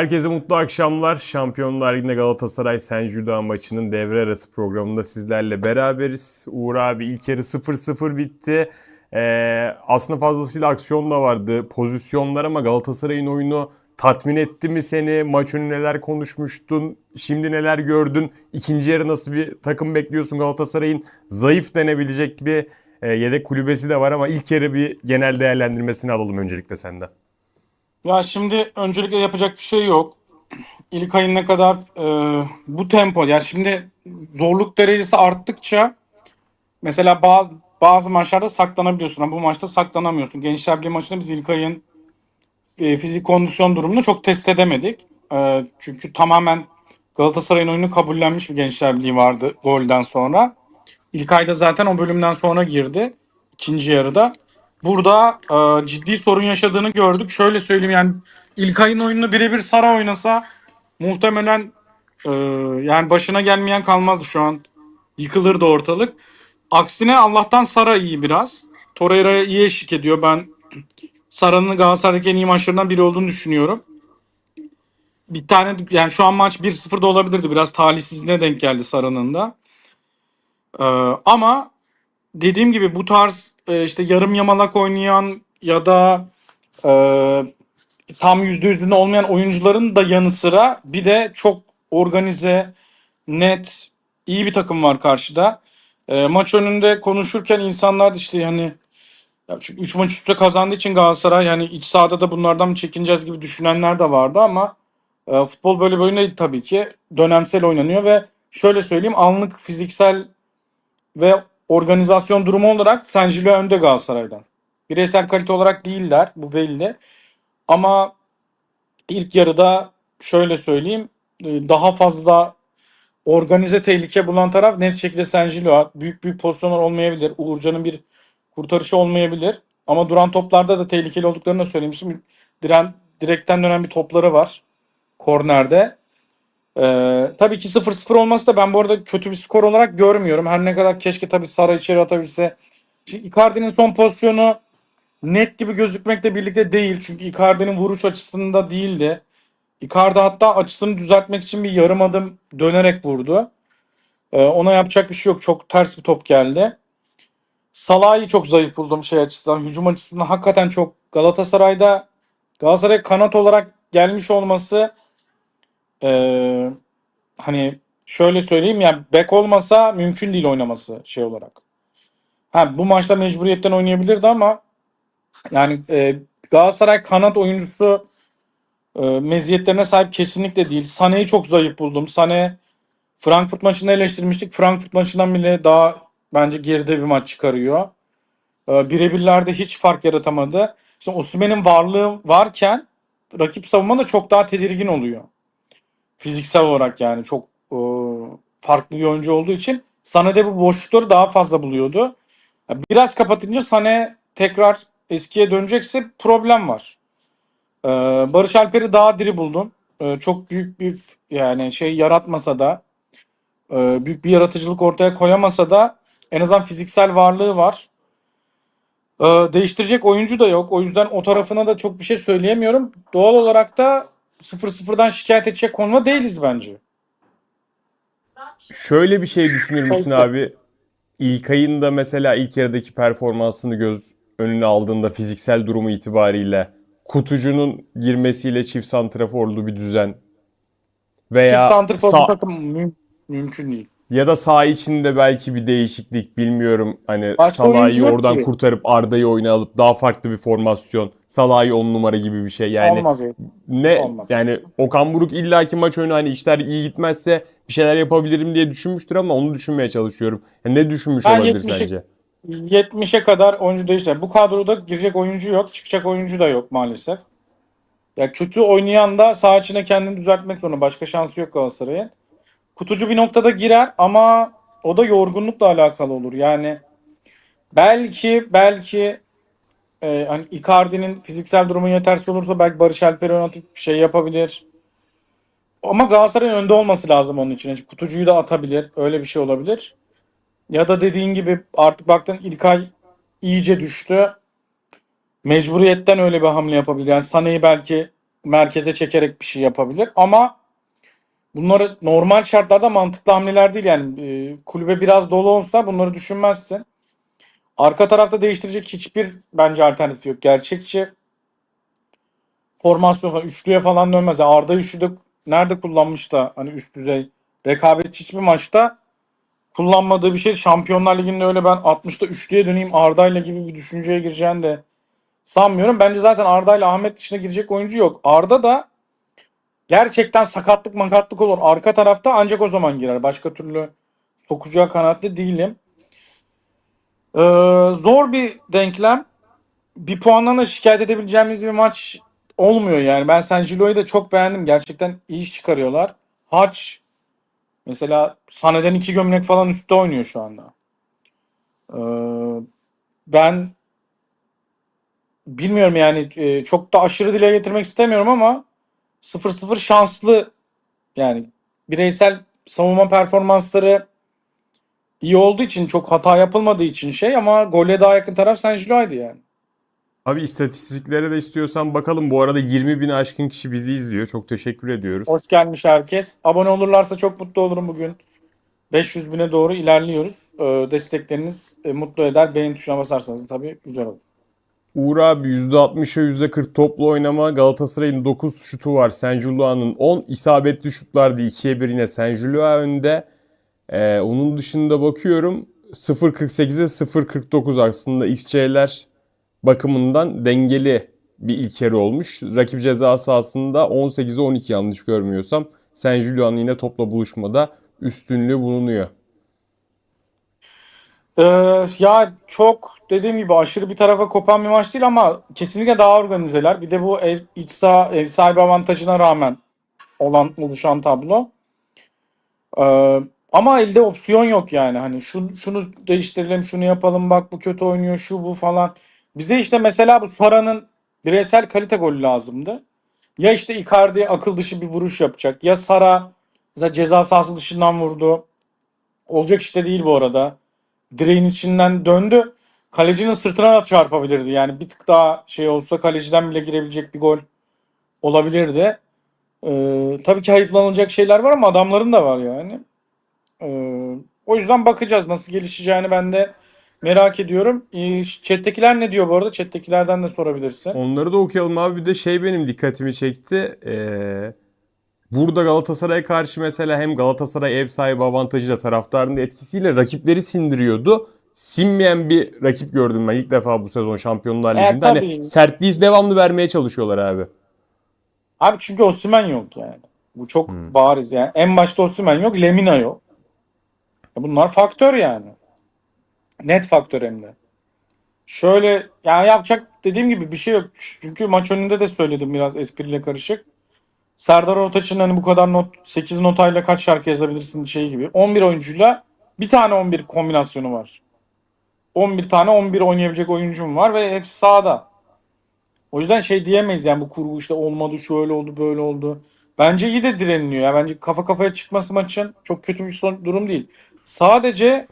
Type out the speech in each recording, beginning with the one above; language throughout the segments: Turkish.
Herkese mutlu akşamlar. Şampiyonlar Ligi'nde Galatasaray Juda maçının devre arası programında sizlerle beraberiz. Uğur abi ilk yarı 0-0 bitti. Ee, aslında fazlasıyla aksiyon da vardı. Pozisyonlar ama Galatasaray'ın oyunu tatmin etti mi seni? Maç önü neler konuşmuştun? Şimdi neler gördün? İkinci yarı nasıl bir takım bekliyorsun Galatasaray'ın? Zayıf denebilecek bir e, yedek kulübesi de var ama ilk yarı bir genel değerlendirmesini alalım öncelikle senden. Ya şimdi öncelikle yapacak bir şey yok. İlk ayın ne kadar e, bu tempo yani şimdi zorluk derecesi arttıkça mesela ba- bazı maçlarda saklanabiliyorsun ama bu maçta saklanamıyorsun. Gençler Birliği maçında biz ilk ayın e, fizik kondisyon durumunu çok test edemedik. E, çünkü tamamen Galatasaray'ın oyunu kabullenmiş bir Gençler Birliği vardı golden sonra. İlk ayda zaten o bölümden sonra girdi. ikinci yarıda. Burada e, ciddi sorun yaşadığını gördük. Şöyle söyleyeyim yani ilk ayın oyununu birebir Sara oynasa muhtemelen e, yani başına gelmeyen kalmazdı şu an. Yıkılırdı ortalık. Aksine Allah'tan Sara iyi biraz. Torreira'ya iyi eşlik ediyor. Ben Sara'nın Galatasaray'daki en iyi maçlarından biri olduğunu düşünüyorum. Bir tane yani şu an maç 1-0'da olabilirdi. Biraz talihsizliğine denk geldi Sara'nın da. Ee, ama dediğim gibi bu tarz e, işte yarım yamalak oynayan ya da e, tam yüzde yüzünde olmayan oyuncuların da yanı sıra bir de çok organize, net, iyi bir takım var karşıda. E, maç önünde konuşurken insanlar işte hani çünkü 3 maç üstte kazandığı için Galatasaray yani iç sahada da bunlardan mı çekineceğiz gibi düşünenler de vardı ama e, futbol böyle bir oyun değil tabii ki. Dönemsel oynanıyor ve şöyle söyleyeyim anlık fiziksel ve organizasyon durumu olarak Saint-Gillois önde Galatasaray'dan. Bireysel kalite olarak değiller bu belli. Ama ilk yarıda şöyle söyleyeyim e, daha fazla organize tehlike bulan taraf net şekilde Saint-Gillois. Büyük büyük pozisyonlar olmayabilir. Uğurcan'ın bir kurtarışı olmayabilir. Ama duran toplarda da tehlikeli olduklarını da söylemiştim. Diren, direkten dönen bir topları var. Kornerde. Ee, tabii ki 0-0 olması da ben bu arada kötü bir skor olarak görmüyorum. Her ne kadar keşke tabii Sara içeri atabilse. Şimdi Icardi'nin son pozisyonu net gibi gözükmekle birlikte değil. Çünkü Icardi'nin vuruş açısında değildi. Icardi hatta açısını düzeltmek için bir yarım adım dönerek vurdu. Ee, ona yapacak bir şey yok. Çok ters bir top geldi. Salah'ı çok zayıf buldum şey açısından. Hücum açısından hakikaten çok Galatasaray'da Galatasaray kanat olarak gelmiş olması ee, hani şöyle söyleyeyim yani bek olmasa mümkün değil oynaması şey olarak. Ha bu maçta mecburiyetten oynayabilirdi ama yani e, Galatasaray kanat oyuncusu e, meziyetlerine sahip kesinlikle değil. Sané'yi çok zayıf buldum. Sané Frankfurt maçında eleştirmiştik. Frankfurt maçından bile daha bence geride bir maç çıkarıyor. E, birebirlerde hiç fark yaratamadı. İşte Osimhen'in varlığı varken rakip savunma da çok daha tedirgin oluyor fiziksel olarak yani çok e, farklı bir oyuncu olduğu için Sané'de bu boşlukları daha fazla buluyordu. Biraz kapatınca Sané tekrar eskiye dönecekse problem var. E, Barış Alper'i daha diri buldum. E, çok büyük bir yani şey yaratmasa da e, büyük bir yaratıcılık ortaya koyamasa da en azından fiziksel varlığı var. E, değiştirecek oyuncu da yok. O yüzden o tarafına da çok bir şey söyleyemiyorum. Doğal olarak da 0-0'dan şikayet edecek konuma değiliz bence. Şöyle bir şey düşünür müsün abi? İlk ayında mesela ilk yarıdaki performansını göz önüne aldığında fiziksel durumu itibariyle kutucunun girmesiyle çift santraforlu bir düzen veya Çift santrfor sağ- bu takım müm- mümkün değil. Ya da sağ içinde belki bir değişiklik bilmiyorum. Hani Başka Salah'ı oradan ki. kurtarıp Arda'yı oyuna alıp daha farklı bir formasyon. Salah'ı 10 numara gibi bir şey. Yani Olmaz ne Olmaz. yani Okan Buruk illaki maç önü hani işler iyi gitmezse bir şeyler yapabilirim diye düşünmüştür ama onu düşünmeye çalışıyorum. Yani ne düşünmüş Ben olabilir 70'e sence? 70'e kadar oyuncu değişti. Bu kadroda girecek oyuncu yok, çıkacak oyuncu da yok maalesef. Ya kötü oynayan da sağ içine kendini düzeltmek zorunda. Başka şansı yok Galatasaray'ın. Kutucu bir noktada girer ama o da yorgunlukla alakalı olur. Yani belki belki e, hani Icardi'nin fiziksel durumu yetersiz olursa belki Barış Alper'i oynatıp bir şey yapabilir. Ama Galatasaray'ın önde olması lazım onun için. Yani kutucuyu da atabilir. Öyle bir şey olabilir. Ya da dediğin gibi artık baktın İlkay iyice düştü. Mecburiyetten öyle bir hamle yapabilir. Yani Sané'yi belki merkeze çekerek bir şey yapabilir. Ama bunları normal şartlarda mantıklı hamleler değil. Yani e, kulübe biraz dolu olsa bunları düşünmezsin. Arka tarafta değiştirecek hiçbir bence alternatif yok. Gerçekçi formasyon falan, üçlüye falan dönmez. Arda üçlüde nerede kullanmış da hani üst düzey rekabetçi hiçbir maçta kullanmadığı bir şey. Şampiyonlar Ligi'nde öyle ben 60'ta üçlüye döneyim Arda'yla gibi bir düşünceye gireceğini de sanmıyorum. Bence zaten Arda ile Ahmet dışına girecek oyuncu yok. Arda da gerçekten sakatlık makatlık olur. Arka tarafta ancak o zaman girer. Başka türlü sokacağı kanatlı değilim. Ee, zor bir denklem. Bir puandan da şikayet edebileceğimiz bir maç olmuyor yani. Ben San Gilo'yu da çok beğendim. Gerçekten iyi iş çıkarıyorlar. Haç mesela Sane'den iki gömlek falan üstte oynuyor şu anda. Ee, ben bilmiyorum yani e, çok da aşırı dile getirmek istemiyorum ama 0-0 şanslı yani bireysel savunma performansları iyi olduğu için çok hata yapılmadığı için şey ama gole daha yakın taraf San Gilo'ydu yani. Abi istatistiklere de istiyorsan bakalım. Bu arada 20 bin aşkın kişi bizi izliyor. Çok teşekkür ediyoruz. Hoş gelmiş herkes. Abone olurlarsa çok mutlu olurum bugün. 500 bine doğru ilerliyoruz. Ee, destekleriniz e, mutlu eder. Beğen tuşuna basarsanız tabii güzel olur. Uğur abi %60'a %40 toplu oynama. Galatasaray'ın 9 şutu var. Senjulua'nın 10 isabetli şutlardı. 2'ye 1 yine Senjulua önde. Ee, onun dışında bakıyorum 0.48'e 0.49 aslında XC'ler bakımından dengeli bir ilk yarı olmuş. Rakip ceza sahasında 18'e 12 yanlış görmüyorsam. Senjulua'nın yine topla buluşmada üstünlüğü bulunuyor. Ee, ya çok dediğim gibi aşırı bir tarafa kopan bir maç değil ama kesinlikle daha organizeler. Bir de bu ev, iç saha, ev sahibi avantajına rağmen olan oluşan tablo. Ee, ama elde opsiyon yok yani. Hani şunu, şunu değiştirelim, şunu yapalım, bak bu kötü oynuyor, şu bu falan. Bize işte mesela bu Sara'nın bireysel kalite golü lazımdı. Ya işte Icardi akıl dışı bir vuruş yapacak. Ya Sara mesela ceza sahası dışından vurdu. Olacak işte değil bu arada. Direğin içinden döndü. Kalecinin sırtına da çarpabilirdi. Yani bir tık daha şey olsa kaleciden bile girebilecek bir gol olabilirdi. Ee, tabii ki hayıflanılacak şeyler var ama adamların da var yani. Ee, o yüzden bakacağız nasıl gelişeceğini ben de merak ediyorum. Ee, chat'tekiler ne diyor bu arada? Chat'tekilerden de sorabilirsin. Onları da okuyalım abi. Bir de şey benim dikkatimi çekti. Ee, burada Galatasaray'a karşı mesela hem Galatasaray ev sahibi avantajıyla taraftarın da etkisiyle rakipleri sindiriyordu. Sinmeyen bir rakip gördüm ben ilk defa bu sezon Şampiyonlar Evet, Ligi'nde. Hani tabii. sertliği devamlı vermeye çalışıyorlar abi. Abi çünkü Osimhen yok yani. Bu çok Hmm. bariz yani. En başta Osimhen yok, Lemina yok. Ya Bunlar faktör yani. Net faktör hem de. Şöyle yani yapacak dediğim gibi bir şey yok. Çünkü maç önünde de söyledim biraz espriyle karışık. Serdar Ortaç'ın hani bu kadar not 8 notayla kaç şarkı yazabilirsin şey gibi. 11 oyuncuyla bir tane 11 kombinasyonu var. 11 tane 11 oynayabilecek oyuncum var ve hepsi sahada. O yüzden şey diyemeyiz yani bu kurgu işte olmadı şöyle oldu böyle oldu. Bence iyi de direniliyor. ya. bence kafa kafaya çıkması maçın çok kötü bir son, durum değil. Sadece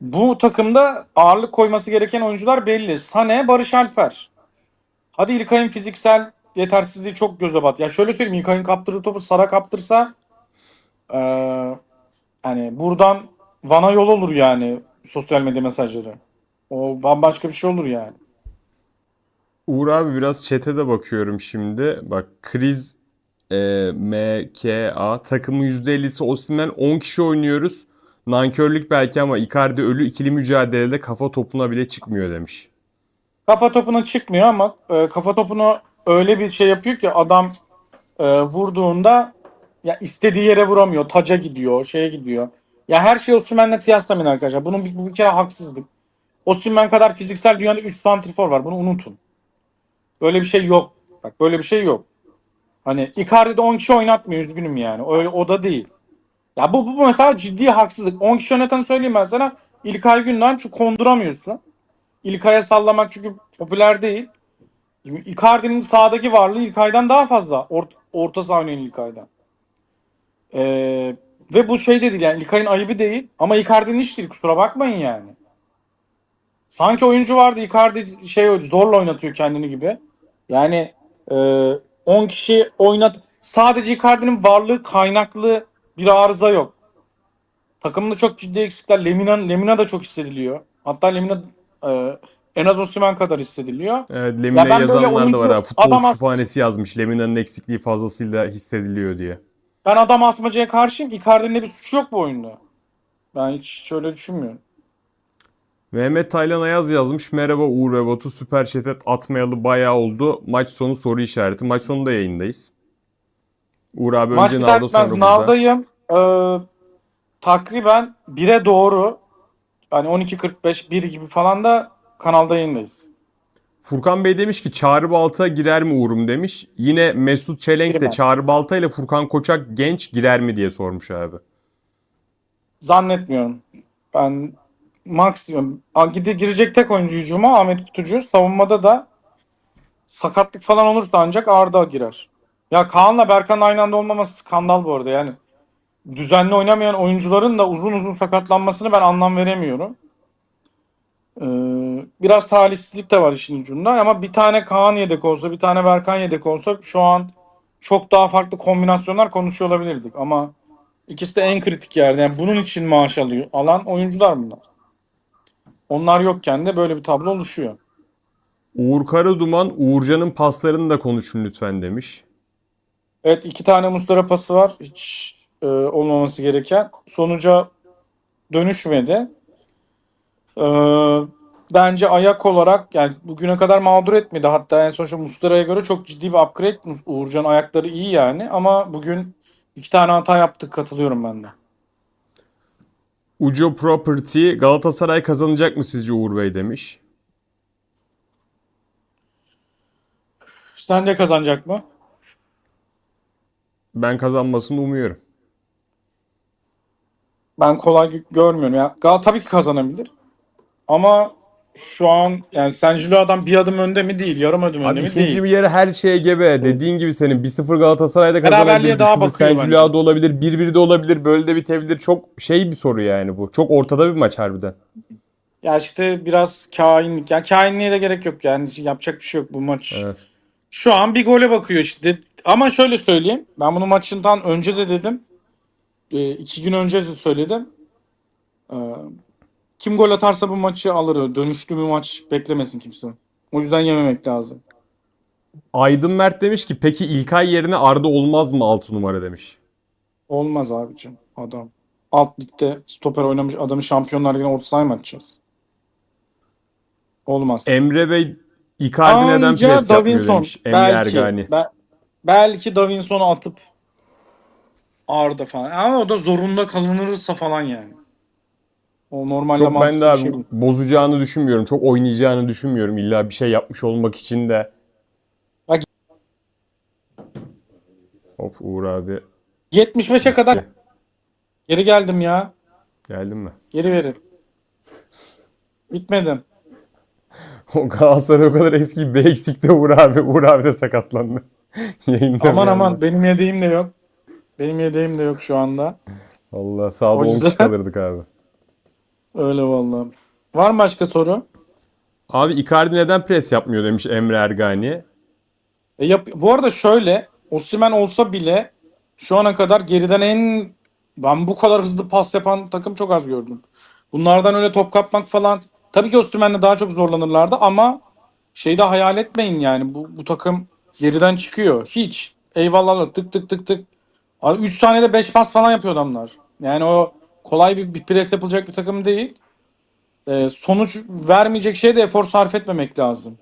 bu takımda ağırlık koyması gereken oyuncular belli. Sane, Barış Alper. Hadi İlkay'ın fiziksel yetersizliği çok göze bat. Ya şöyle söyleyeyim İlkay'ın kaptırdığı topu Sara kaptırsa eee hani buradan Van'a yol olur yani sosyal medya mesajları. O bambaşka bir şey olur yani. Uğur abi biraz chat'e de bakıyorum şimdi. Bak kriz e, MKA takımı %50'si Osimhen 10 kişi oynuyoruz. Nankörlük belki ama Icardi ölü ikili mücadelede kafa topuna bile çıkmıyor demiş. Kafa topuna çıkmıyor ama e, kafa topunu öyle bir şey yapıyor ki adam e, vurduğunda ya istediği yere vuramıyor. Taca gidiyor, şeye gidiyor. Ya her şeyi Osimhen'le kıyaslamayın arkadaşlar. Bunun bir, bu bir kere haksızlık. Osimhen kadar fiziksel dünyada 3 santrifor var. Bunu unutun. Böyle bir şey yok. Bak böyle bir şey yok. Hani Icardi'de 10 kişi oynatmıyor üzgünüm yani. Öyle o da değil. Ya bu, bu mesela ciddi haksızlık. 10 kişi oynatanı söyleyeyim ben sana. İlkay Gündoğan çünkü konduramıyorsun. İlkay'a sallamak çünkü popüler değil. Icardi'nin sağdaki varlığı İlkay'dan daha fazla. Or- orta saha oynayan İlkay'dan. Ee, ve bu şey de değil yani İlkay'ın ayıbı değil. Ama Icardi'nin iş değil kusura bakmayın yani. Sanki oyuncu vardı Icardi şey zorla oynatıyor kendini gibi. Yani e, 10 kişi oynat. Sadece Icardi'nin varlığı kaynaklı bir arıza yok. Takımda çok ciddi eksikler. Lemina, Lemina da çok hissediliyor. Hatta Lemina e, en az Osimhen kadar hissediliyor. Evet, Ya Lemine ben böyle yazanlar da var ha. Futbol kütüphanesi yazmış. Lemina'nın eksikliği fazlasıyla hissediliyor diye. Ben adam asmacıya karşıyım. Icardi'nin de bir suçu yok bu oyunda. Ben hiç şöyle düşünmüyorum. Mehmet Taylan Ayaz yazmış. Merhaba Uğur ve Batu. Süper Chat'e atmayalı bayağı oldu. Maç sonu soru işareti. Maç sonunda yayındayız. Uğur abi Maç önce Nal'da sonra. Nal'dayım. Ee, takriben 1'e doğru hani 12.45 1 gibi falan da kanalda yayındayız. Furkan Bey demiş ki Çağrı Balta girer mi Uğur'um demiş. Yine Mesut Çelenk de Girmez. Çağrı Balta ile Furkan Koçak genç girer mi diye sormuş abi. Zannetmiyorum. Ben maksimum A, gide girecek tek oyuncu hücuma Ahmet Kutucu. Savunmada da sakatlık falan olursa ancak Arda girer. Ya Kaan'la Berkan'ın aynı anda olmaması skandal bu arada yani. Düzenli oynamayan oyuncuların da uzun uzun sakatlanmasını ben anlam veremiyorum. Ee, biraz talihsizlik de var işin ucunda ama bir tane Kaan yedek olsa bir tane Berkan yedek olsa şu an çok daha farklı kombinasyonlar konuşuyor olabilirdik ama İkisi de en kritik yerde. Yani bunun için maaş alıyor. Alan oyuncular bunlar. Onlar yokken de böyle bir tablo oluşuyor. Uğur Karaduman Uğurcan'ın paslarını da konuşun lütfen demiş. Evet iki tane Mustara pası var. Hiç e, olmaması gereken. Sonuca dönüşmedi. E, bence ayak olarak yani bugüne kadar mağdur etmedi. Hatta en son şu Mustara'ya göre çok ciddi bir upgrade. Uğurcan ayakları iyi yani. Ama bugün iki tane hata yaptık. Katılıyorum ben de. Uco Property Galatasaray kazanacak mı sizce Uğur Bey demiş. Sence kazanacak mı? Ben kazanmasını umuyorum. Ben kolay gö- görmüyorum. Ya Gal tabii ki kazanabilir. Ama şu an yani Senjilo'dan bir adım önde mi değil, yarım adım önde Abi mi ikinci değil. bir yere her şeye gebe. Dediğin gibi senin 1-0 Galatasaray'da Beraberliğe kazanabilir, daha 1-0 bakıyor bence. Giuliano'da olabilir, 1-1 de olabilir, böyle de bitebilir. Çok şey bir soru yani bu. Çok ortada bir maç harbiden. Ya işte biraz kainlik. Ya kainliğe de gerek yok yani yapacak bir şey yok bu maç. Evet. Şu an bir gole bakıyor işte. Ama şöyle söyleyeyim. Ben bunu maçından önce de dedim. E, iki gün önce de söyledim. E, kim gol atarsa bu maçı alır. Dönüşlü bir maç beklemesin kimse. O yüzden yememek lazım. Aydın Mert demiş ki peki İlkay yerine Arda olmaz mı 6 numara demiş. Olmaz abicim adam. Alt ligde stoper oynamış adamı Şampiyonlar Ligi'ne orta sahaya mı atacağız? Olmaz. Emre Bey Icardi neden Anca pres yapmıyor Davinson. demiş. Emre Belki, Ergani. be- belki Davinson'u atıp Arda falan. Ama o da zorunda kalınırsa falan yani. O normalde Çok ben de abi şey bozacağını düşünmüyorum. Çok oynayacağını düşünmüyorum. İlla bir şey yapmış olmak için de. Bak- Hop Uğur abi 75'e kadar geri geldim ya. geldin mi? Geri verin. Bitmedim. O Galatasaray o kadar eski ki bir eksikte Uğur abi. Uğur abi de sakatlandı. Yayında Aman aman anda. benim yedeğim de yok. Benim yedeğim de yok şu anda. Allah sağda O 10 yüzden- kişi kalırdık abi. Öyle vallahi. Var mı başka soru? Abi Icardi neden pres yapmıyor demiş Emre Ergani. E yap, bu arada şöyle Osimhen olsa bile şu ana kadar geriden en ben bu kadar hızlı pas yapan takım çok az gördüm. Bunlardan öyle top kapmak falan tabii ki Osimhen'le daha çok zorlanırlardı ama şeyde hayal etmeyin yani bu, bu takım geriden çıkıyor. Hiç. Eyvallah tık tık tık tık. Abi 3 saniyede 5 pas falan yapıyor adamlar. Yani o kolay bir, bir pres yapılacak bir takım değil. E, sonuç vermeyecek şeye de efor sarf etmemek lazım.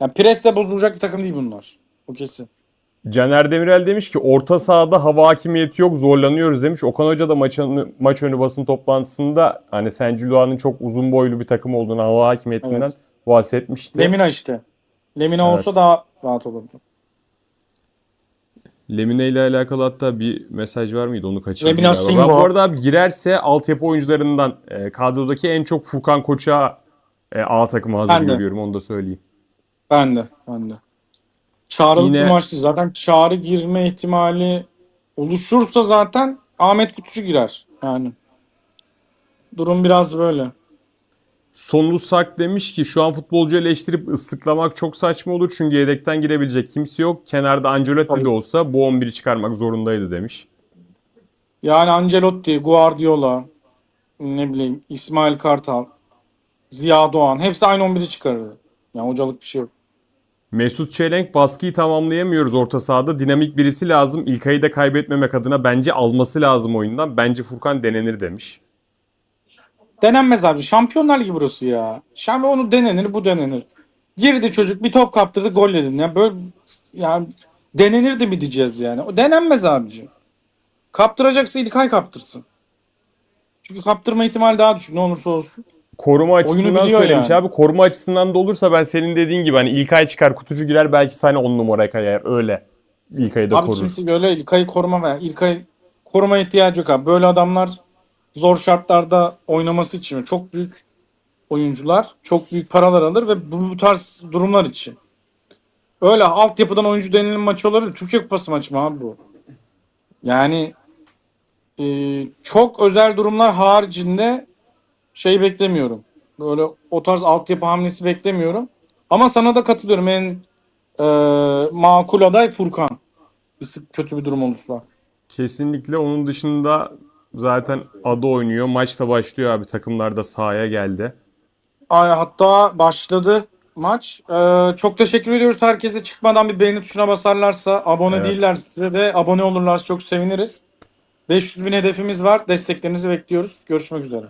Yani presle bozulacak bir takım değil bunlar. O kesin. Caner Demirel demiş ki orta sahada hava hakimiyeti yok zorlanıyoruz demiş. Okan Hoca da maçın, maç önü basın toplantısında hani Sengilua'nın çok uzun boylu bir takım olduğunu hava hakimiyetinden Evet. bahsetmişti. Lemina işte. Lemina Evet. olsa daha rahat olurdu. Lemine ile alakalı hatta bir mesaj var mıydı onu kaçırdım. Galiba. Singo. Bu arada abi girerse altyapı oyuncularından e, kadrodaki en çok Furkan Koç'a e, A takımı hazır Ben de. görüyorum onu da söyleyeyim. Ben de. Ben de. Çağrılık Yine- maçtı. Zaten çağrı girme ihtimali oluşursa zaten Ahmet Kutucu girer. Yani. Durum biraz böyle. Sonlusak demiş ki şu an futbolcu eleştirip ıslıklamak çok saçma olur çünkü yedekten girebilecek kimse yok. Kenarda Ancelotti Tabii. de olsa bu 11'i çıkarmak zorundaydı demiş. Yani Ancelotti, Guardiola, ne bileyim İsmail Kartal, Ziya Doğan hepsi aynı 11'i çıkarırdı. Yani hocalık bir şey yok. Mesut Çelenk baskıyı tamamlayamıyoruz orta sahada. Dinamik birisi lazım. İlkay'ı da kaybetmemek adına bence alması lazım oyundan. Bence Furkan denenir demiş. Denenmez abi. Şampiyonlar Ligi burası ya. Şampiyon onu denenir, bu denenir. Girdi çocuk bir top kaptırdı gol yedin. Ya böyle yani denenirdi mi diyeceğiz yani. O denenmez abici. Kaptıracaksa İlkay kaptırsın. Çünkü kaptırma ihtimali daha düşük ne olursa olsun. Koruma açısından söylemiş yani. abi. Koruma açısından da olursa ben senin dediğin gibi hani İlkay çıkar kutucu girer belki sana 10 numara kayar öyle. İlkay'ı da Abi korur. kimse böyle İlkay'ı koruma veya İlkay koruma ihtiyacı yok abi. Böyle adamlar zor şartlarda oynaması için çok büyük oyuncular çok büyük paralar alır ve bu, bu tarz durumlar için. Öyle altyapıdan oyuncu denilen maçı olabilir. Türkiye Kupası maçı mı abi bu? Yani e, çok özel durumlar haricinde şey beklemiyorum. Böyle o tarz altyapı hamlesi beklemiyorum. Ama sana da katılıyorum. En e, makul aday Furkan. Bir kötü bir durum olursa. Kesinlikle onun dışında zaten adı oynuyor. Maç da başlıyor abi. Takımlar da sahaya geldi. Ay, hatta başladı maç. Ee, çok teşekkür ediyoruz herkese. Çıkmadan bir beğeni tuşuna basarlarsa, abone Evet. değillerse de abone olurlarsa çok seviniriz. 500 bin hedefimiz var. Desteklerinizi bekliyoruz. Görüşmek üzere.